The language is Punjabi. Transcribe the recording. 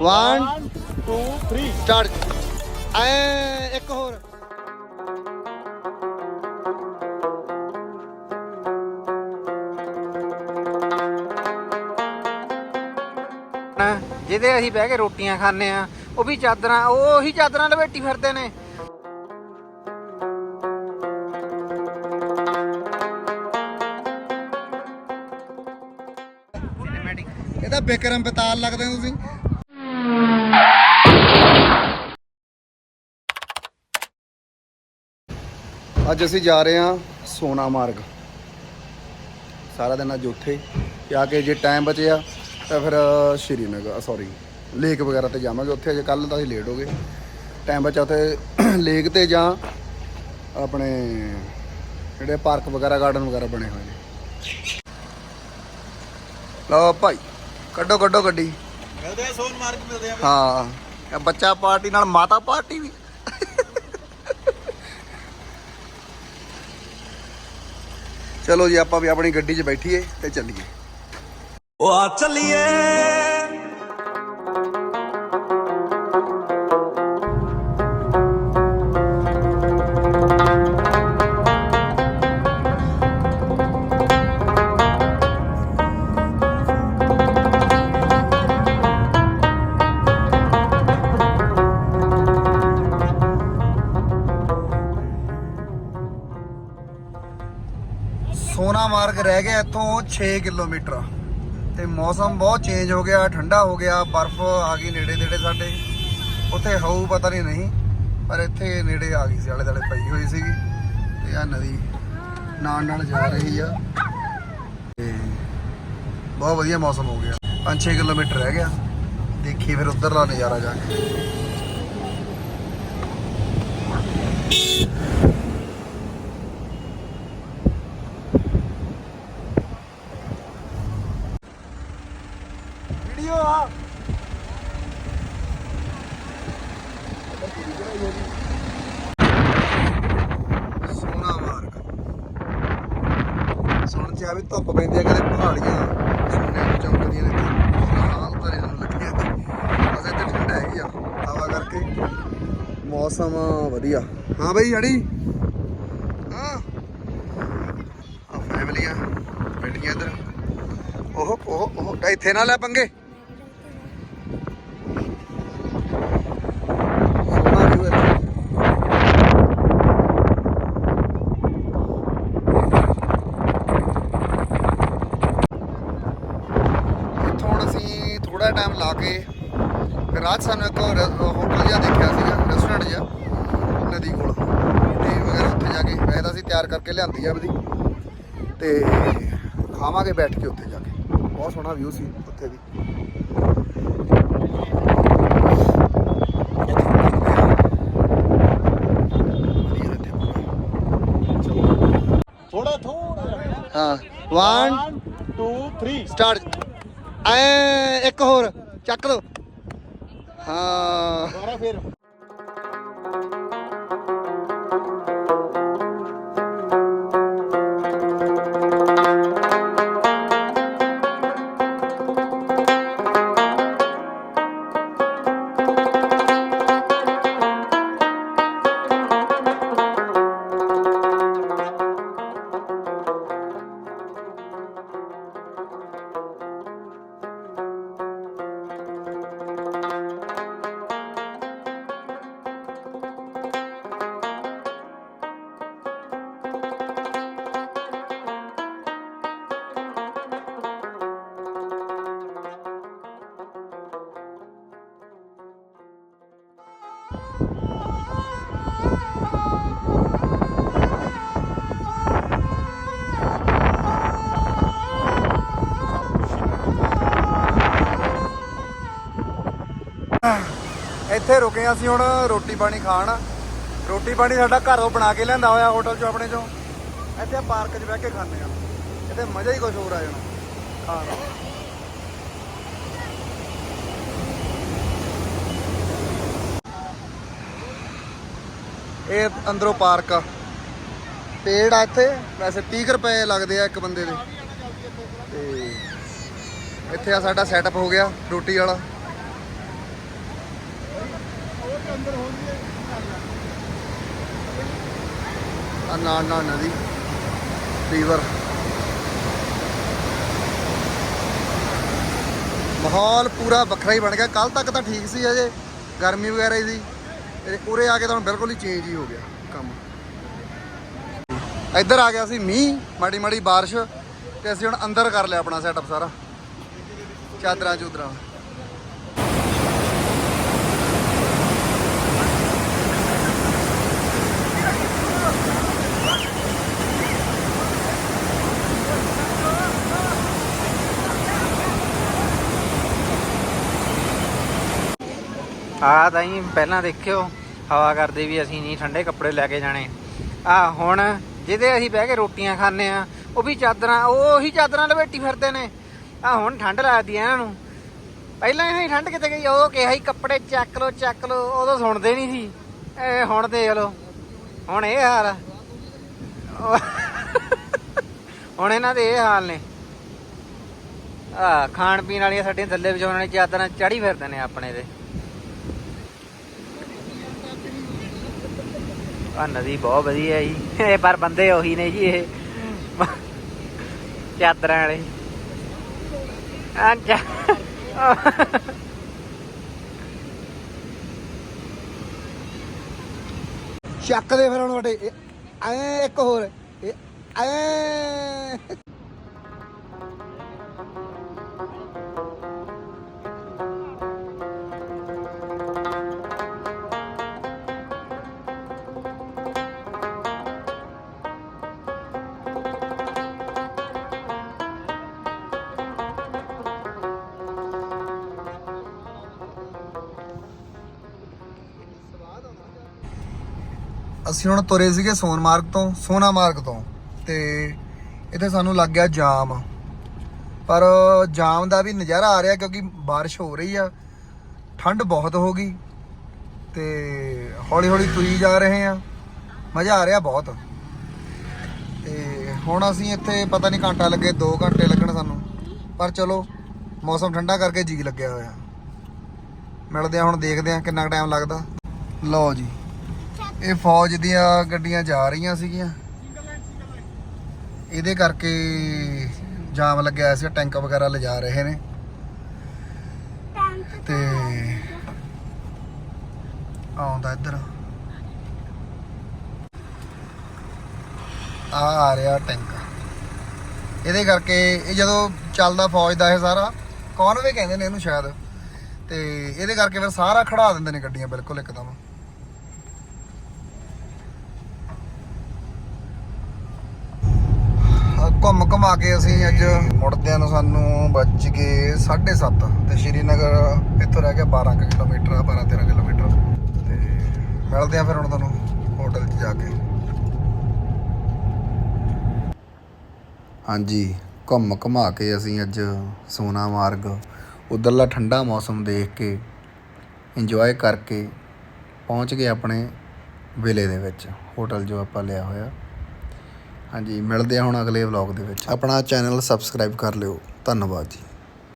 1 2 3 ਸਟਾਰਟ ਐ ਇੱਕ ਹੋਰ। ਜਿਹਦੇ ਅਸੀਂ ਬਹਿ ਕੇ ਰੋਟੀਆਂ ਖਾਂਦੇ ਆ ਉਹ ਵੀ ਚਾਦਰਾਂ ਉਹ ਉਹੀ ਚਾਦਰਾਂ ਲਵੇਟੀ ਫਿਰਦੇ ਨੇ। ਇਹ ਤਾਂ ਬਿਕਰਮ ਬਤਾਲ ਲੱਗਦੇ ਹੋ ਤੁਸੀਂ। ਅੱਜ ਅਸੀਂ ਜਾ ਰਹੇ ਹਾਂ ਸੋਨਾ ਮਾਰਗ। ਸਾਰਾ ਦਿਨ ਅੱਜ ਉੱਥੇ। ਜਾ ਕੇ ਜੇ ਟਾਈਮ ਬਚਿਆ ਤਾਂ ਫਿਰ ਸ਼੍ਰੀਨਗਰ ਸੌਰੀ ਲੇਕ ਵਗੈਰਾ ਤੇ ਜਾਵਾਂਗੇ। ਉੱਥੇ ਅਜੇ ਕੱਲ ਤਾਂ ਅਸੀਂ ਲੇਟ ਹੋ ਗਏ। ਟਾਈਮ ਬਚਾ ਉੱਥੇ ਲੇਕ ਤੇ ਜਾਂ ਆਪਣੇ ਜਿਹੜੇ ਪਾਰਕ ਵਗੈਰਾ ਗਾਰਡਨ ਵਗੈਰਾ ਬਣੇ ਹੋਏ ਨੇ। ਲਓ ਭਾਈ ਕੱਢੋ ਕੱਢੋ ਗੱਡੀ। ਮਿਲਦੇ ਆ ਸੋਨਮਾਰਗ ਮਿਲਦੇ ਆ। ਹਾਂ ਬੱਚਾ ਪਾਰਟੀ ਨਾਲ ਮਾਤਾ ਪਾਰਟੀ ਵੀ। ਚਲੋ ਜੀ ਆਪਾਂ ਵੀ ਆਪਣੀ ਗੱਡੀ 'ਚ ਬੈਠੀਏ ਤੇ ਚੱਲੀਏ। ਉਹ ਆ ਚੱਲੀਏ। ਸੋਨਾ ਮਾਰਗ ਰਹਿ ਗਿਆ ਇੱਥੋਂ 6 ਕਿਲੋਮੀਟਰ। ਤੇ ਮੌਸਮ ਬਹੁਤ ਚੇਂਜ ਹੋ ਗਿਆ, ਠੰਡਾ ਹੋ ਗਿਆ, ਬਰਫ਼ ਆ ਗਈ ਨੇੜੇ ਨੇੜੇ ਸਾਡੇ। ਉੱਥੇ ਹੋਊ ਪਤਾ ਨਹੀਂ ਨਹੀਂ, ਪਰ ਇੱਥੇ ਨੇੜੇ ਆ ਗਈ ਸੀ, ਆਲੇ ਦੁਆਲੇ ਪਈ ਹੋਈ ਸੀਗੀ। ਤੇ ਆ ਨਦੀ ਨਾਲ ਨਾਲ ਜਾ ਰਹੀ ਆ। ਤੇ ਬਹੁਤ ਵਧੀਆ ਮੌਸਮ ਹੋ ਗਿਆ। 5-6 ਕਿਲੋਮੀਟਰ ਰਹਿ ਗਿਆ। ਦੇਖੀ ਫਿਰ ਉੱਧਰ ਦਾ ਨਜ਼ਾਰਾ ਜਾ ਕੇ। ਵੀਡੀਓ ਆ। ਸੋਨਾ ਮਾਰਗ। ਸੁਣ ਚ ਆ ਧੁੱਪ ਪੈਂਦੀ ਆ ਕਦੇ ਪਹਾੜੀਆਂ ਸੋਨੇ ਨੂੰ ਚਮਕਦੀਆਂ ਨੇ ਤੇ ਹਾਲ ਤਰੇ ਸਾਨੂੰ ਲੱਗਿਆ ਬਸ ਇੱਥੇ ਠੰਡ ਹੈਗੀ ਆ। ਹਵਾ ਕਰਕੇ ਮੌਸਮ ਵਧੀਆ। ਹਾਂ ਬਈ ਜੜੀ ਹਾਂ ਆ ਫੈਮਲੀਆਂ ਬੈਠੀਆਂ ਇੱਧਰ ਉਹ ਉਹ ਉਹ ਤਾਂ ਇੱਥੇ ਨਾ ਲੈ ਪੰਗੇ? ਇੱਥੋਂ ਹੁਣ ਅਸੀਂ ਥੋੜਾ ਟਾਈਮ ਲਾ ਕੇ ਫਿਰ ਰਾਤ ਸਾਨੂੰ ਇੱਕ ਹੋਰ ਹੋਟਲ ਜਿਹਾ ਦੇਖਿਆ ਸੀਗਾ ਰੈਸਟੋਰੈਂਟ ਜਿਹਾ, ਨਦੀ ਕੋਲ। ਤੇ ਵਗੈਰਾ ਉੱਥੇ ਜਾ ਕੇ, ਵੈਸੇ ਤਾਂ ਅਸੀਂ ਤਿਆਰ ਕਰਕੇ ਲਿਆਂਦੀ ਆ ਆਪਦੀ ਤੇ ਖਾਵਾਂਗੇ ਬੈਠ ਕੇ ਉੱਥੇ ਜਾ ਕੇ। ਬਹੁਤ ਸੋਹਣਾ ਵਿਊ ਸੀ ਉੱਥੇ ਵੀ। ਥੋੜਾ ਥੋੜਾ ਹਾਂ 1 2 3 ਸਟਾਰਟ ਐ ਇੱਕ ਹੋਰ ਚੱਕ ਦੋ। ਹਾਂ। ਦੁਬਾਰਾ ਫਿਰ। ਇੱਥੇ ਰੁਕੇ ਹਾਂ ਅਸੀਂ ਹੁਣ ਰੋਟੀ ਪਾਣੀ ਖਾਣ। ਰੋਟੀ ਪਾਣੀ ਸਾਡਾ ਘਰੋਂ ਬਣਾ ਕੇ ਲਿਆਂਦਾ ਹੋਇਆ ਹੋਟਲ ਚੋਂ ਆਪਣੇ ਚੋਂ। ਇੱਥੇ ਪਾਰਕ 'ਚ ਬਹਿ ਕੇ ਖਾਂਦੇ ਆ ਇੱਥੇ ਮਜ਼ਾ ਹੀ ਕੁਝ ਹੋਰ ਆ ਜਾਣਾ। ਖਾਣ ਦਾ ਇਹ ਅੰਦਰੋਂ ਪਾਰਕ ਆ। ਪੇੜ ਆ ਇੱਥੇ। ਵੈਸੇ 30 ਕੁ ਰੁਪਏ ਲੱਗਦੇ ਆ ਇੱਕ ਬੰਦੇ ਦੇ। ਤੇ ਇੱਥੇ ਆ ਸਾਡਾ ਸੈਟਅਪ ਹੋ ਗਿਆ ਰੋਟੀ ਵਾਲਾ। ਆ ਨਾਲ ਨਾਲ ਨਦੀ, ਰਿਵਰ। ਮਾਹੌਲ ਪੂਰਾ ਵੱਖਰਾ ਹੀ ਬਣ ਗਿਆ। ਕੱਲ ਤੱਕ ਤਾਂ ਠੀਕ ਸੀ ਅਜੇ, ਗਰਮੀ ਵਗੈਰਾ ਹੀ ਸੀ ਤੇ ਉਰੇ ਆ ਕੇ ਤਾਂ ਹੁਣ ਬਿਲਕੁਲ ਹੀ ਚੇਂਜ ਹੀ ਹੋ ਗਿਆ ਕੰਮ। ਇੱਧਰ ਆ ਗਿਆ ਸੀ ਮੀਂਹ, ਮਾੜੀ ਮਾੜੀ ਬਾਰਿਸ਼, ਤੇ ਅਸੀਂ ਹੁਣ ਅੰਦਰ ਕਰ ਲਿਆ ਆਪਣਾ ਸੈਟਅਪ ਸਾਰਾ। ਚਾਦਰਾਂ ਚੂਦਰਾਂ। ਆ ਤਾਂ ਹੀ ਪਹਿਲਾਂ ਦੇਖਿਓ, ਹਵਾ ਕਰਦੇ ਵੀ ਅਸੀਂ ਨਹੀਂ, ਠੰਡੇ ਕੱਪੜੇ ਲੈ ਕੇ ਜਾਣੇ। ਆ ਹੁਣ ਜਿਹਦੇ ਅਸੀਂ ਬਹਿ ਕੇ ਰੋਟੀਆਂ ਖਾਂਦੇ ਆ ਉਹ ਵੀ ਚਾਦਰਾਂ, ਉਹ ਉਹੀ ਚਾਦਰਾਂ ਲਪੇਟੀ ਫਿਰਦੇ ਨੇ। ਆ ਹੁਣ ਠੰਡ ਲੱਗਦੀ ਆ ਇਹਨਾਂ ਨੂੰ। ਪਹਿਲਾਂ ਇਹ ਠੰਡ ਕਿਤੇ ਗਈ? ਉਹ ਕਿਹਾ ਸੀ ਕੱਪੜੇ ਚੱਕ ਲੋ ਚੱਕ ਲੋ ਉਦੋਂ ਸੁਣਦੇ ਨਹੀਂ ਸੀ। ਇਹ ਹੁਣ ਦੇਖ ਲੋ ਹੁਣ ਇਹ ਹਾਲ ਆ। ਹੁਣ ਇਹਨਾਂ ਦੇ ਇਹ ਹਾਲ ਨੇ। ਆ ਖਾਣ ਪੀਣ ਵਾਲੀਆਂ ਸਾਡੀਆਂ ਥੱਲੇ ਵਿਛਾਉਣ ਵਾਲੀਆਂ ਚਾਦਰਾਂ ਚੜੀ ਫਿਰਦੇ ਨੇ ਆਪਣੇ ਦੇ ਆ, ਨਦੀ ਬਹੁਤ ਵਧੀਆ ਜੀ। ਇਹ ਪਰ ਬੰਦੇ ਉਹੀ ਨੇ ਜੀ ਇਹ। ਚਾਦਰਾਂ ਵਾਲੇ। ਅੱਛਾ ਚੱਕ ਦੇ ਫਿਰ ਹੁਣ ਵੱਡੇ। ਐ ਇੱਕ ਹੋਰ। ਐ ਅਸੀਂ ਹੁਣ ਤੁਰੇ ਸੀਗੇ ਸੋਨਮਾਰਗ ਤੋਂ ਸੋਨਾਮਾਰਗ ਤੋਂ, ਤੇ ਇੱਥੇ ਸਾਨੂੰ ਲੱਗ ਗਿਆ ਜਾਮ। ਪਰ ਜਾਮ ਦਾ ਵੀ ਨਜ਼ਾਰਾ ਆ ਰਿਹਾ ਕਿਉਂਕਿ ਬਾਰਿਸ਼ ਹੋ ਰਹੀ ਆ, ਠੰਡ ਬਹੁਤ ਹੋ ਗਈ, ਤੇ ਹੌਲੀ ਹੌਲੀ ਤੁਰੀ ਜਾ ਰਹੇ ਆ, ਮਜ਼ਾ ਆ ਰਿਹਾ ਬਹੁਤ। ਤੇ ਹੁਣ ਅਸੀਂ ਇੱਥੇ ਪਤਾ ਨਹੀਂ ਘੰਟਾ ਲੱਗੇ 2 ਘੰਟੇ ਲੱਗਣ ਸਾਨੂੰ, ਪਰ ਚਲੋ, ਮੌਸਮ ਠੰਡਾ ਕਰਕੇ ਜੀ ਲੱਗਿਆ ਹੋਇਆ। ਮਿਲਦੇ ਆ ਹੁਣ, ਦੇਖਦੇ ਆ ਕਿੰਨਾ ਟਾਈਮ ਲੱਗਦਾ। ਲਓ ਜੀ। ਇਹ ਫੌਜ ਦੀਆਂ ਗੱਡੀਆਂ ਜਾ ਰਹੀਆਂ ਸੀਗੀਆਂ। ਇਹਦੇ ਕਰਕੇ ਜਾਮ ਲੱਗਿਆ ਸੀ, ਟੈਂਕ ਵਗੈਰਾ ਲਿਜਾ ਰਹੇ ਨੇ। ਤੇ ਆਉਂਦਾ ਇੱਧਰ। ਆ ਆ ਰਿਹਾ ਟੈਂਕ। ਇਹਦੇ ਕਰਕੇ ਇਹ ਜਦੋਂ ਚੱਲਦਾ ਫੌਜ ਦਾ ਇਹ ਸਾਰਾ, ਕੌਨਵੇ ਕਹਿੰਦੇ ਨੇ ਇਹਨੂੰ ਸ਼ਾਇਦ। ਤੇ ਇਹਦੇ ਕਰਕੇ ਫਿਰ ਸਾਰਾ ਖੜਾ ਦਿੰਦੇ ਨੇ ਗੱਡੀਆਂ ਬਿਲਕੁਲ ਇੱਕਦਮ। ਘੁਮਾ ਕੇ ਅਸੀਂ ਅੱਜ ਮੁੜਦਿਆਂ ਨੂੰ ਸਾਨੂੰ ਬਚ ਗਏ 7:30 ਤੇ ਸ਼੍ਰੀਨਗਰ ਇੱਥੋਂ ਰਹਿ ਗਿਆ 12 ਕੁ ਕਿਲੋਮੀਟਰ ਆ 12 13 ਕਿਲੋਮੀਟਰ। ਤੇ ਮਿਲਦੇ ਆ ਫਿਰ ਹੁਣ ਤੁਹਾਨੂੰ ਹੋਟਲ 'ਚ ਜਾ ਕੇ। ਹਾਂਜੀ, ਘੁੰਮ ਘੁਮਾ ਕੇ ਅਸੀਂ ਅੱਜ ਸੋਨਾ ਮਾਰਗ, ਉਧਰਲਾ ਠੰਡਾ ਮੌਸਮ ਦੇਖ ਕੇ ਇੰਜੋਏ ਕਰਕੇ ਪਹੁੰਚ ਗਏ ਆਪਣੇ ਵਿਲੇ ਦੇ ਵਿੱਚ ਹੋਟਲ ਜੋ ਆਪਾਂ ਲਿਆ ਹੋਇਆ। ਹਾਂਜੀ, ਮਿਲਦੇ ਆ ਹੁਣ ਅਗਲੇ ਵਲੌਗ ਦੇ ਵਿੱਚ। ਆਪਣਾ ਚੈਨਲ ਸਬਸਕ੍ਰਾਈਬ ਕਰ ਲਿਓ। ਧੰਨਵਾਦ ਜੀ।